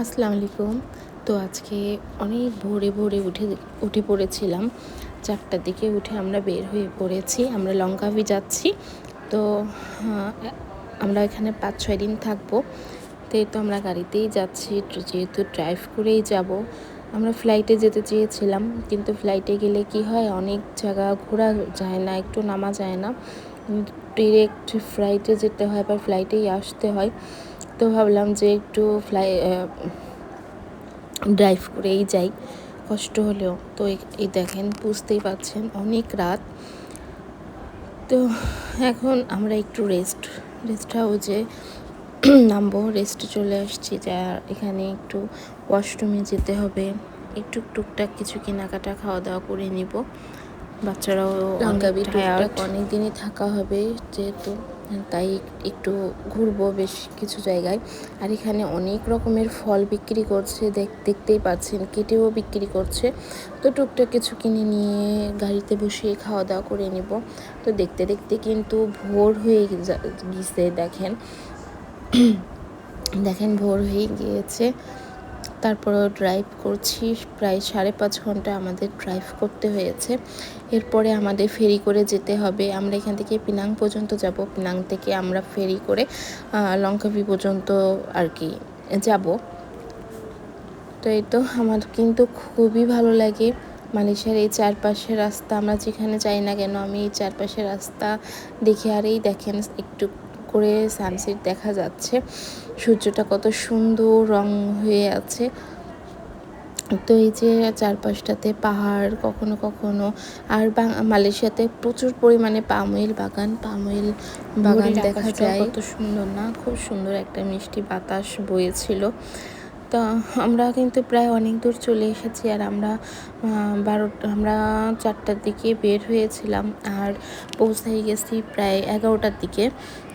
আসসালামু আলাইকুম। তো আজকে অনেক ভোরে ভোরে উঠে উঠে পড়েছিলাম। চারটার দিকে উঠে আমরা বের হয়ে পড়েছি। আমরা লঙ্কাভি যাচ্ছি। তো আমরা এখানে পাঁচ, ছয় দিন থাকব। তো তো আমরা গাড়িতেই যাচ্ছি। যেহেতু ড্রাইভ করেই যাব, আমরা ফ্লাইটে যেতে চেয়েছিলাম। কিন্তু ফ্লাইটে গেলে কি হয়, অনেক জায়গা ঘোরা যায় না, একটু নামা যায় না। ডিরেক্ট ফ্লাইটে যেতে হয় বা ফ্লাইটেই আসতে হয়। তো ভাবলাম যে একটু ফ্লাই ড্রাইভ করেই যাই কষ্ট হলেও। তো এই- দেখেন বুঝতেই পারছেন অনেক রাত। তো এখন আমরা একটু রেস্ট রেস্ট হাউসে নামবো রেস্টে চলে আসছি যা এখানে একটু ওয়াশরুমে যেতে হবে। একটু টুকটাক কিছু কেনাকাটা খাওয়া দাওয়া করে নিব। বাচ্চারাও অনেক দিনই থাকা হবে যেহেতু তাই একটু ঘুরবো বেশ কিছু জায়গায়। আর এখানে অনেক রকমের ফল বিক্রি করছে, দেখ- দেখতেই পাচ্ছেন, কেটেও বিক্রি করছে। তো টুকটাক কিছু কিনে নিয়ে গাড়িতে বসিয়ে খাওয়া দাওয়া করে নিব। তো দেখতে দেখতে কিন্তু ভোর হয়ে গিয়েছে, দেখেন। দেখেন ভোর হয়ে গিয়েছে। তারপরেও ড্রাইভ করছি, প্রায় সাড়ে পাঁচ ঘণ্টা আমাদের ড্রাইভ করতে হয়েছে। এরপরে আমাদের ফেরি করে যেতে হবে। আমরা এখান থেকে পিনাং পর্যন্ত যাব। পিনাং থেকে আমরা ফেরি করে লঙ্কাভি পর্যন্ত আর কি যাব। তো এই তো আমার কিন্তু খুবই ভালো লাগে মালয়েশিয়ার এই চারপাশের রাস্তা। আমরা যেখানে যাই না কেন, আমি এই চারপাশের রাস্তা দেখে আর এই দেখেন একটু করে সানসেট দেখা যাচ্ছে। সূর্যটা কত সুন্দর রং হয়ে আছে। তো এই যে চারপাশটাতে পাহাড় কখনো কখনো আর মালয়েশিয়াতে প্রচুর পরিমাণে পামইল বাগান। পামইল বাগান দেখা যায়। কত কত সুন্দর না? খুব সুন্দর একটা মিষ্টি বাতাস বয়েছিল তো আমরা কিন্তু প্রায় অনেক দূর চলে এসেছি আর আমরা বারো, আমরা চারটার দিকে বের হয়েছিলাম আর পৌঁছাই গেছি প্রায় এগারোটার দিকে।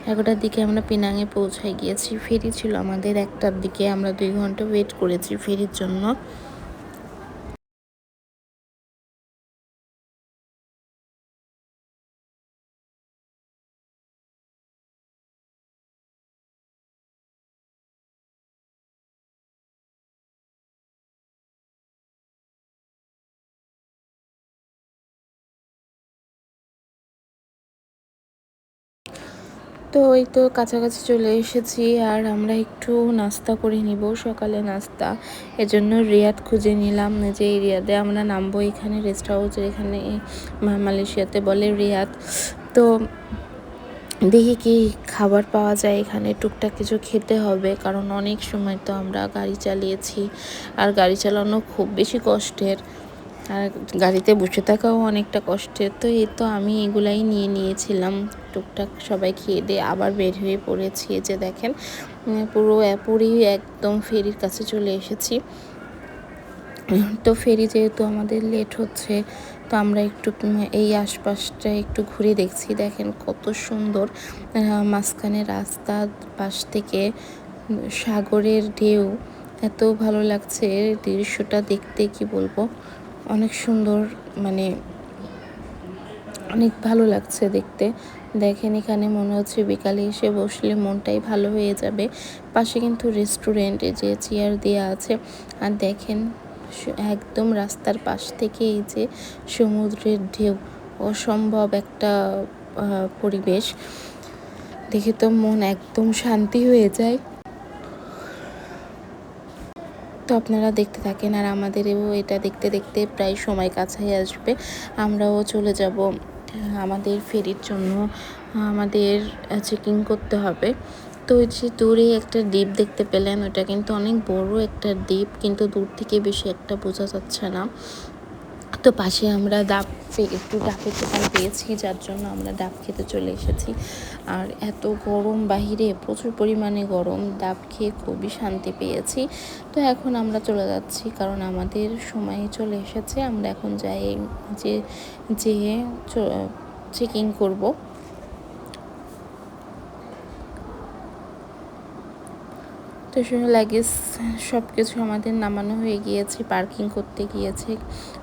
এগারোটার দিকে আমরা পিনাঙে পৌঁছাই গিয়েছি। ফেরি ছিল আমাদের একটার দিকে। আমরা দুই ঘণ্টা ওয়েট করেছি ফেরির জন্য। তো ওই তো কাছাকাছি চলে এসেছি আর আমরা একটু নাস্তা করে নিব, সকালে নাস্তা। এজন্য রিয়াদ খুঁজে নিলাম যে এই রিয়াদে আমরা নামবো এখানে রেস্ট হাউসের এখানে মালয়েশিয়াতে বলে রিয়াদ। তো দেখি কি খাবার পাওয়া যায় এখানে, টুকটাক কিছু খেতে হবে কারণ অনেক সময় তো আমরা গাড়ি চালিয়েছি। আর গাড়ি চালানো খুব বেশি কষ্টের। আর গাড়িতে বসে থাকাও অনেকটা কষ্টের। তো এই তো আমি এগুলাই নিয়ে নিয়েছিলাম। টুকটাক সবাই খেয়ে দিয়ে আবার বের হয়ে পড়েছি যে দেখেন পুরো পুরী একদম ফেরির কাছে চলে এসেছি। তো ফেরি যেহেতু আমাদের লেট হচ্ছে, তো আমরা একটু এই আশপাশটা একটু ঘুরে দেখছি। দেখেন কত সুন্দর মাঝখানে রাস্তার পাশ থেকে সাগরের ঢেউ। এত ভালো লাগছে, দৃশ্যটা দেখতে কি বলব? অনেক সুন্দর মানে অনেক ভালো লাগছে দেখতে। দেখেন এখানে মনে হচ্ছে বিকালে এসে বসলে মনটাই ভালো হয়ে যাবে। পাশে কিন্তু রেস্টুরেন্টে যে চেয়ার দেওয়া আছে। আর দেখেন একদম রাস্তার পাশ থেকে এই যে সমুদ্রের ঢেউ, অসম্ভব একটা পরিবেশ। দেখে তো মন একদম শান্তি হয়ে যায় তো আপনারা দেখতে থাকেন আর আমাদেরও এটা দেখতে দেখতে প্রায় সময় কাছাই আসবে। আমরাও চলে যাব, আমাদের ফেরির জন্য, আমাদের চেকিং করতে হবে। তো ওই যে দূরে একটা দ্বীপ দেখতে পেলেন, ওটা কিন্তু অনেক বড় একটা দ্বীপ, কিন্তু দূর থেকে বেশি একটা বোঝা যাচ্ছে না। তো পাশে আমরা ডাব একটু ডাবের দোকান পেয়েছি, যার জন্য আমরা ডাব খেতে চলে এসেছি। আর এত গরম বাহিরে, প্রচুর পরিমাণে গরম, ডাব খেয়ে খুবই শান্তি পেয়েছি। তো এখন আমরা চলে যাচ্ছি, কারণ আমাদের সময় চলে এসেছে। আমরা এখন যাই যে যে চেকিং করব। তো শুনে লাগেজ সব কিছু আমাদের নামানো হয়ে গিয়েছে, পার্কিং করতে গিয়েছে,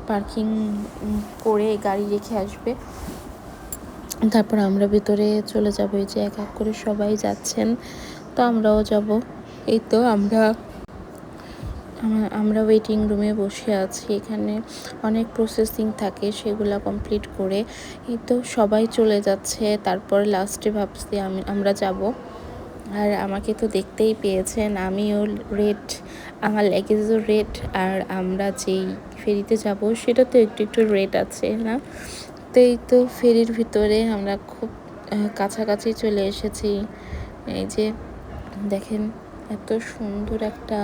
পার্কিং করে গাড়ি রেখে আসবে। তারপর আমরা ভিতরে চলে যাব, এই যে এক এক করে সবাই যাচ্ছেন, তো আমরাও যাব। এই তো আমরা আমরা ওয়েটিং রুমে বসে আছি, এখানে অনেক প্রসেসিং থাকে, সেগুলো কমপ্লিট করে। এই তো সবাই চলে যাচ্ছে, তারপর লাস্টে ভাবছি আমি, আমরা যাব। আর আমাকে তো দেখতেই পেয়েছেন, আমিও রেড, আমার লেগেজও রেড, আর আমরা যেই ফেরিতে যাব সেটা তো একটু একটু রেড আছে, না? তো এই তো ফেরির ভিতরে আমরা খুব কাছাকাছি চলে এসেছি। এই যে দেখেন এত সুন্দর একটা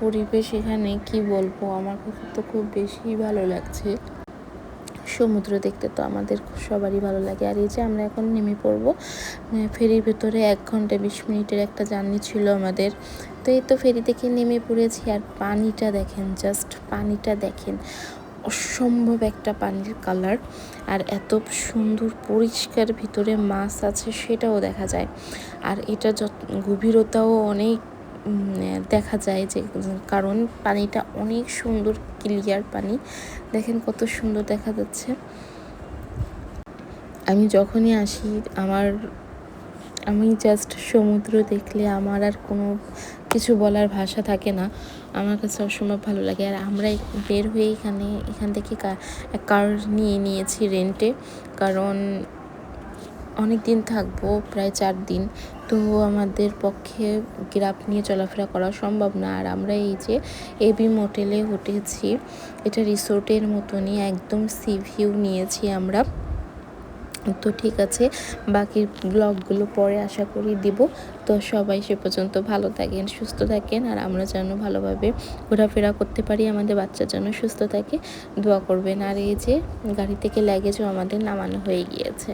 পরিবেশ এখানে, কি বলব? আমার কাছে তো খুব বেশি ভালো লাগছে। সমুদ্র দেখতে তো আমাদের সবারই ভালো লাগে। আর এই যে আমরা এখন নেমে পড়ব ফেরির ভেতরে এক ঘণ্টা বিশ মিনিটের একটা জার্নি ছিল আমাদের। তো এই তো ফেরি থেকে নেমে পড়েছি আর পানিটা দেখেন, জাস্ট পানিটা দেখেন। অসম্ভব একটা পানির কালার আর এত সুন্দর পরিষ্কার ভিতরে মাছ আছে সেটাও দেখা যায়। আর এটা যত গভীরতাও অনেক দেখা যায় যে, কারণ পানিটা অনেক সুন্দর ক্লিয়ার পানি। দেখেন কত সুন্দর দেখা যাচ্ছে। আমি যখনই আসি, আমার, আমি জাস্ট সমুদ্র দেখলে আমার আর কোনো কিছু বলার ভাষা থাকে না। আমার কাছে অসম্ভব ভালো লাগে। আর আমরা বের হয়ে এখানে, এখান থেকে কার নিয়ে নিয়েছি রেন্টে কারণ অনেক দিন থাকব, প্রায় চার দিন। তো আমাদের পক্ষে গ্রাফ নিয়ে চলাফেরা করা সম্ভব না। আর আমরা এই যে এবি মোটেলে উঠেছি, এটা রিসোর্টের মতনই একদম সি ভিউ নিয়েছি আমরা। তো ঠিক আছে, বাকি ব্লগগুলো পরে আশা করি দিব। তো সবাই সে পর্যন্ত ভালো থাকেন, সুস্থ থাকেন। আর আমরা যেন ভালোভাবে ঘোরাফেরা করতে পারি, আমাদের বাচ্চা যেন সুস্থ থাকে, দোয়া করবেন। আর এই যে গাড়ি থেকে লাগেজও আমাদের নামানো হয়ে গিয়েছে।